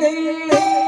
ding ding ding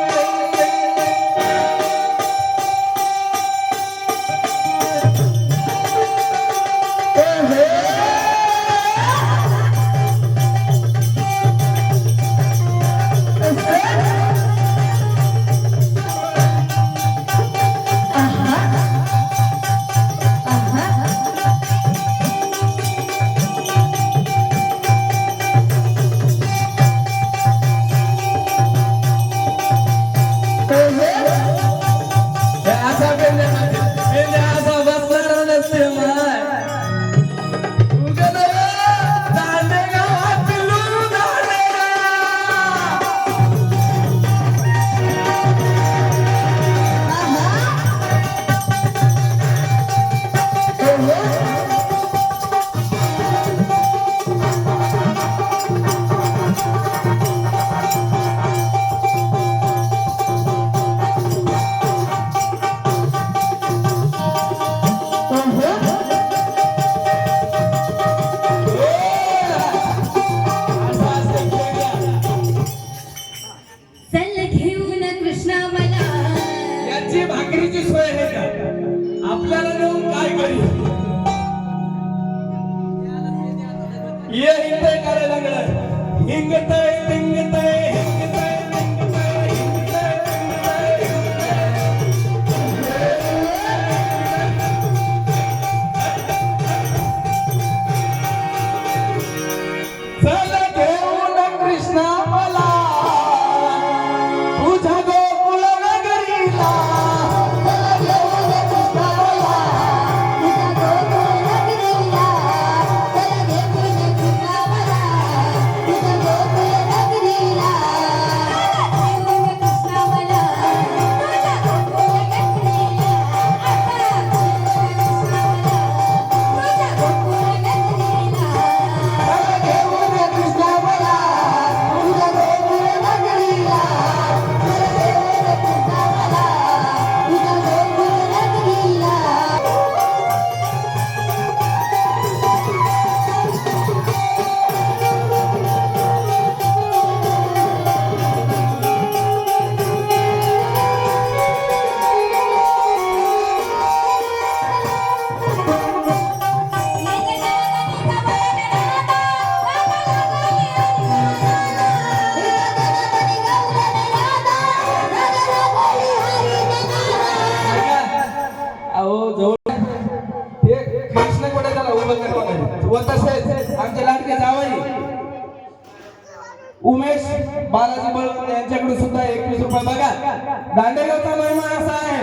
आमची भाकरीची सोय आहे का? आपल्याला देऊन काय करू? ये हिंग करायला लागलं हिंग तर तसेच आमचे लाडके जावई उमेश बालाजी बळवंत यांच्याकडे सुद्धा एकवीस रुपये बघा. दांडेगावचा महिमा असा आहे.